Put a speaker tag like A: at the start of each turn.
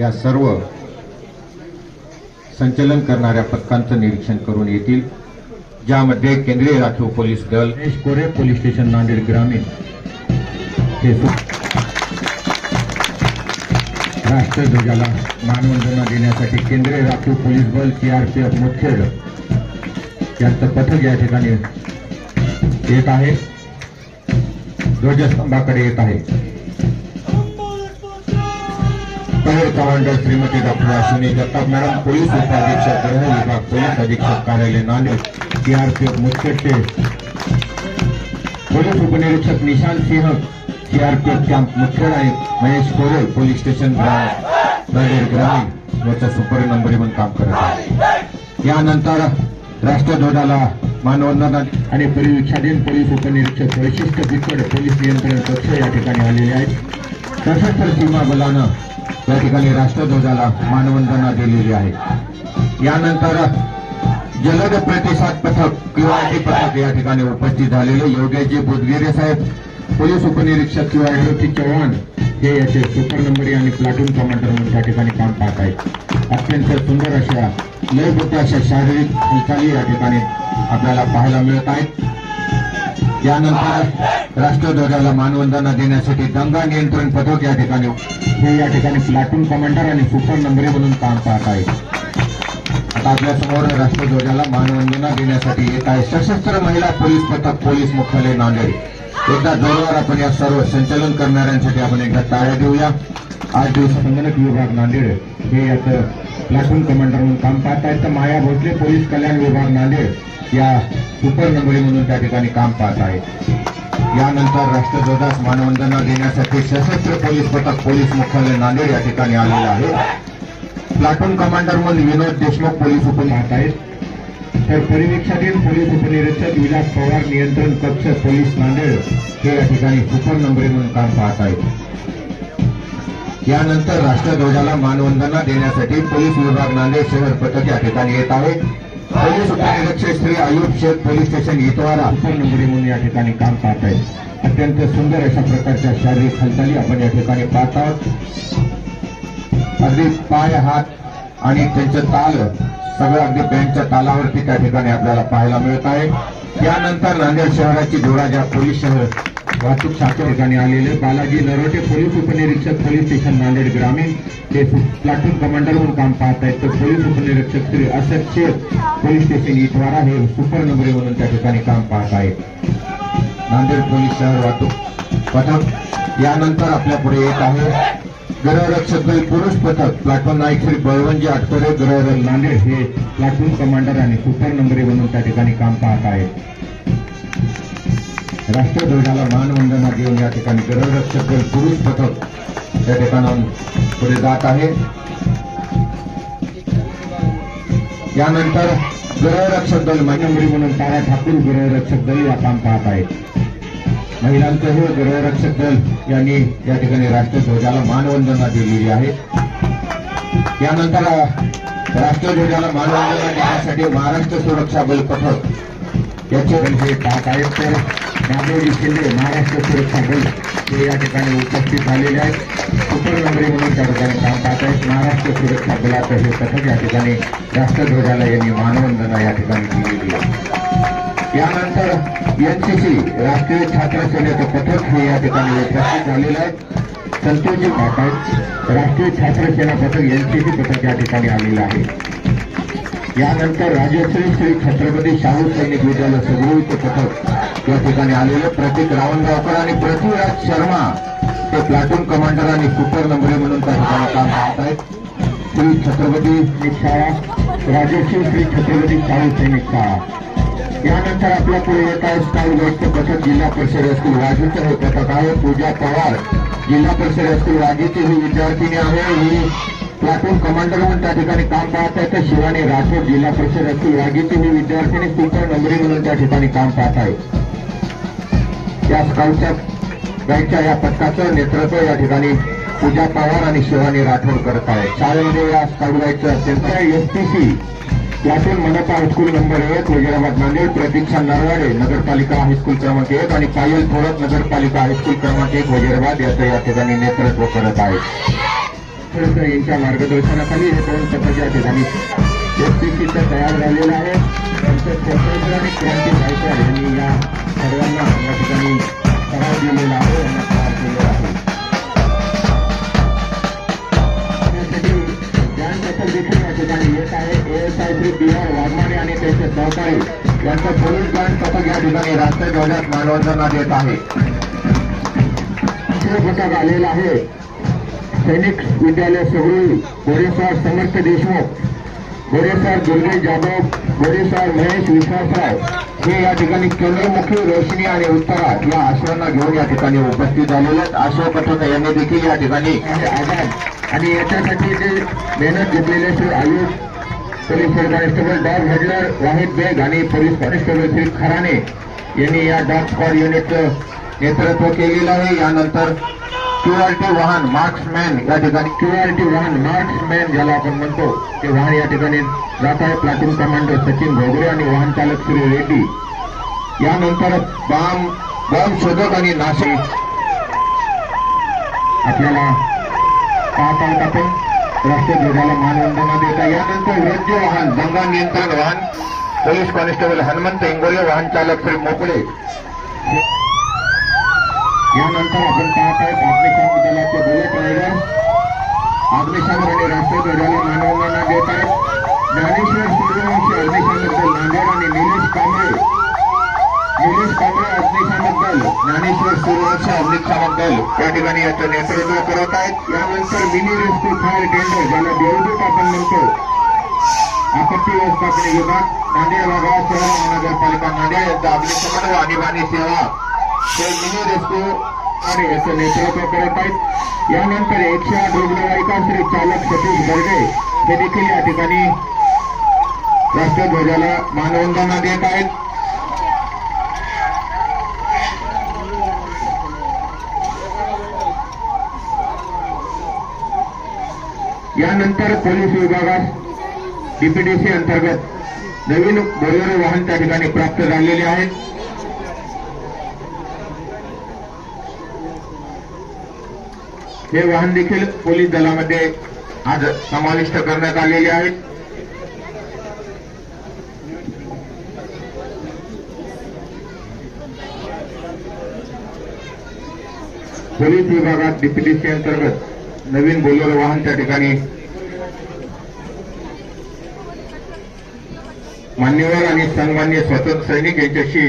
A: या सर्व संचलन करणाऱ्या पथकांचं निरीक्षण करून येतील ज्यामध्ये केंद्रीय राखीव पोलीस दल कोरे पोलीस स्टेशन नांदेड ग्रामीण. हे राष्ट्रध्वजाला मानवंदना देण्यासाठी केंद्रीय राखीव पोलीस बल सीआरपीएफ मुखेड यांचं पथक या ठिकाणी येत आहे. ध्वजस्तंभाकडे येत आहे. Core commander Shrimati doctor Ashwini Jagtap. Madam police उपाधीक्षक गृह विभाग पोलीस अधीक्षक कार्यालय नांदेड. सीआरपीएफ मुख्यचे पोलीस उपनिरीक्षक निशांत सिंह सीआरपीएफ कॅम्प मुख्य नायक महेश कोरे पोलीस स्टेशन नांदेड ग्रामीण. याच्या सुपर नंबरी म्हणून काम करत आहे. यानंतर राष्ट्रध्वजाला मानवंदना आणि परिवीक्षाधीन पोलीस उपनिरीक्षक वैशिष्ट्य बिकड पोलीस नियंत्रण कक्ष या ठिकाणी आलेले आहेत. सशस्त्र सीमा बलानं या ठिकाणी राष्ट्रध्वजाला मानवंदना दिलेली आहे. यानंतर जलद प्रतिसाद पथक किंवा पथक या ठिकाणी उपस्थित झालेले योगेशजी बुधगिरे साहेब पोलीस उपनिरीक्षक किंवा चव्हाण हे याचे सुपर नंबरी आणि प्लाटून कमांडर म्हणून त्या ठिकाणी काम पाहत आहेत. अत्यंत सुंदर अशा लयबद्ध अशा शारीरिक हालचाली या ठिकाणी आपल्याला पाहायला मिळत आहेत. यानंतर राष्ट्रध्वजाला मानवंदना देण्यासाठी दंगा नियंत्रण पथक या ठिकाणी हे या ठिकाणी प्लाटून कमांडर आणि सुपर नंबरी म्हणून काम पाहत आहे आता आपल्यासमोर राष्ट्रध्वजाला मानवंदना देण्यासाठी येत आहे सशस्त्र महिला पोलीस पथक पोलीस मुख्यालय नांदेड. एकदा जोरदार आपण या सर्व संचालन करणाऱ्यांसाठी आपण एकदा टाळ्या देऊया. आज दिवस संगणक विभाग नांदेड हे याचं प्लॅटून कमांडर म्हणून काम पाहत आहेत. तर माया भोसले पोलीस कल्याण विभाग नांदेड. या सुपर म्हणून त्या ठिकाणी काम पाहत आहेत. यानंतर राष्ट्रध्वजास मानवंदना देण्यासाठी सशस्त्र पोलीस पथक पोलीस मुख्यालय नांदेड या ठिकाणी आलेलं आहे. प्लाटून कमांडर म्हणून विनोद देशमुख पोलीस उपनिहात आहेत. तर परिवीक्षाधीन पोलीस उपनिरीक्षक विलास पवार नियंत्रण कक्ष पोलीस नांदेड हे या ठिकाणी सुपर नंबरी म्हणून काम पाहत आहेत. यानंतर राष्ट्रध्वजाला मानवंदना देण्यासाठी पोलीस विभाग नांदेड शहर पथक या ठिकाणी येत आहे. Shri Ayub Shaikh police station Itwara. Super नंबरी म्हणून या ठिकाणी काम पाहत आहे अत्यंत सुंदर अशा प्रकारच्या शारीरिक हालचाली आपण या ठिकाणी पाहत आहोत. अगदी पाय हात आणि त्यांचं ताल सगळं अगदी बँडच्या तालावरती त्या ठिकाणी आपल्याला पाहायला मिळत आहे. यानंतर नांदेड शहराची जोराजा पोलीस शहर. वाहतूक शाखे ठिकाणी आलेले बालाजी नरोटे पोलीस उपनिरीक्षक पोलीस स्टेशन नांदेड ग्रामीण ते प्लाटून कमांडर म्हणून काम पाहत आहेत. तर पोलीस उपनिरीक्षक श्री असद शेख पोलीस स्टेशन इतवारा हे सुपर नंबरी म्हणून त्या ठिकाणी काम पाहत आहेत. नांदेड पोलीस शहर वाहतूक पथक यानंतर आपल्या पुढे येत आहे. गृहरक्षक दल पुरुष पथक प्लाटून नाईक श्री बळवंजी आटकोरे गृहरल नांदेड हे प्लाटून कमांडर आणि सुपर नंबरी म्हणून त्या ठिकाणी काम पाहत आहेत. राष्ट्रध्वजाला मानवंदना देऊन या ठिकाणी गृहरक्षक दल पुरुष पथक त्या ठिकाणाहून पुढे जात आहे. यानंतर गृहरक्षक दल महिनंबरी म्हणून तारा ठाकूर गृहरक्षक दल या काम पाहत आहेत. महिलांचं हे गृहरक्षक दल यांनी या ठिकाणी राष्ट्रध्वजाला मानवंदना दिलेली आहे. यानंतर अ, राष्ट्रध्वजाला मानवंदना देण्यासाठी महाराष्ट्र सुरक्षा बल पथक याचे हे पाहत आहेत तर नागोजी किल्ले महाराष्ट्र सुरक्षा दल हे या ठिकाणी उपस्थित झालेले आहेत. सुपर म्हणून त्या ठिकाणी काम पाहत आहेत. महाराष्ट्र सुरक्षा दलाचं हे पथक या ठिकाणी राष्ट्रध्वजाला यांनी मानवंदना या ठिकाणी दिलेली आहे. यानंतर एनसीसी राष्ट्रीय छात्र सेनेचं पथक हे या ठिकाणी उपस्थित झालेलं आहे. संतोषजी आहेत राष्ट्रीय छात्र सेना पथक एनसीसी पथक या ठिकाणी आलेलं आहे. यानंतर राजश्री श्री छत्रपती शाहू सैनिक विद्यालय सगळीचं पथक या ठिकाणी आलेलं प्रतीक रावणगावकर आणि पृथ्वीराज शर्मा ते प्लाटून कमांडर आणि सुपर नंबरे म्हणून त्या ठिकाणी काम पाहत आहेत. श्री छत्रपती शाळा राजश्री श्री छत्रपती शाहू सैनिक शाळा. यानंतर आपल्या पुढे येत आहे स्काउट गाईडचं पथक जिल्हा परिषद असतील राजूचं हे पथक आहे पूजा पवार. जिल्हा परिषद असतील राजूची ही विद्यार्थिनी आहे. ही प्लाटून कमांडर म्हणून त्या ठिकाणी काम पाहत आहे. तर शिवानी राठोड जिल्हा परिषद असतील वाजीची ही विद्यार्थ्यांनी सुपर नंबरी म्हणून त्या ठिकाणी काम पाहत आहे. या स्काउटच्या गाईडच्या या पथकाचं नेतृत्व या ठिकाणी पूजा पवार आणि शिवानी राठोड करत आहे. शाळेमध्ये या स्काउट गाईडचं तर एसटीसी यातून मनपा हायस्कूल नंबर एक वजीराबाद नांदेड प्रतीक्षा नरवाडे नगरपालिका हायस्कूल क्रमांक एक आणि पायल थोडक नगरपालिका हायस्कूल क्रमांक एक वजीराबाद याचं या ठिकाणी नेतृत्व करत आहे. खडस यांच्या मार्गदर्शनाखाली हे दोन पथक या ठिकाणी व्यक्तिचित्र तयार झालेलं आहे. त्यांचं स्वतंत्र आणि क्रांती गायकवाड यांनी या सर्वांना या ठिकाणी सराव दिलेला आहे यांना तयार दिलेला आहे. देखील या ठिकाणी येत आहे. ASI Shri B R Waghmare आणि त्यांचे सहकारी यांचं पोलीस पथक या ठिकाणी राष्ट्रीय मानवंदना देत आहे. पथक आलेलं आहे. सैनिक विद्यालय सगळी गोरेसर समर्थ देशमुख गोरेसर दुर्गे जाधव गोरेसर महेश विश्वासराव हे या ठिकाणी केंद्रमुखी रोशनी आणि उत्तरा या आश्रमांना घेऊन या ठिकाणी उपस्थित झालेले आहेत. आश्रय पथक यांनी देखील या ठिकाणी आझाद आणि याच्यासाठी जे मेहनत घेतलेले Shri Ayush police constable dog handler Wahid Baig आणि पोलीस कॉन्स्टेबल श्री खराणे यांनी या डॉग स्क्वॉड युनिटचं नेतृत्व केलेलं आहे. यानंतर क्यूआरटी वाहन मार्क्समॅन या ठिकाणी क्यूआरटी वाहन मार्क्समॅन ज्याला आपण म्हणतो ते वाहन या ठिकाणी जात आहे प्लॅटून कमांडर सचिन भोगरे आणि वाहन चालक श्री रेड्डी. यानंतर बॉम्ब बॉम्ब शोधक आणि नाशिक. आपल्याला पाहत आहोत आपण राष्ट्रीय मानवंदना देता यानंतर राज्य वाहन दंगा नियंत्रण वाहन पोलीस कॉन्स्टेबल हनुमंत इंगोले वाहन चालक श्री मोकळे. यानंतर आपण पाहत आहोत अग्निशामक दलाचे बुलेट रायडर. अग्निशामक आणि राष्ट्रीय ध्वजाला मानवंदना देत आहेत ज्ञानेश्वर सूर्यवंशी अग्निशामक दल नांदेड आणि निलेश कांबळे. निलेश कांबळे अग्निशामक दल ज्ञानेश्वर सूर्यवंशी अग्निशामक दल या ठिकाणी याचं नेतृत्व करत आहेत. यानंतर मिनी रेस्क्यू फायर टेंडर ज्याला देवदूत आपण म्हणतो. आपत्ती व्यवस्थापन विभाग नांदेड भागात शहर महानगरपालिका नांदेड यांचा अग्निशमन व आणीबाणी सेवा. हे मिनी रेस्क्यू आणि याचं नेतृत्व करत आहेत. यानंतर एकशे आठ रुग्णवाहिका श्री चालक सतीश बर्डे हे देखील या ठिकाणी राष्ट्रध्वजाला मानवंदना देत आहेत. यानंतर पोलीस विभागात डीपीडीसी अंतर्गत नवीन बोलेरो वाहन त्या ठिकाणी प्राप्त झालेले आहेत. हे वाहन देखील पोलीस दलामध्ये आज समाविष्ट करण्यात आलेले आहेत. पोलीस विभागात डीपीडीसी अंतर्गत नवीन बोलेरो वाहन त्या ठिकाणी मान्यवर आणि सन्मान्य स्वतंत्र सैनिक यांच्याशी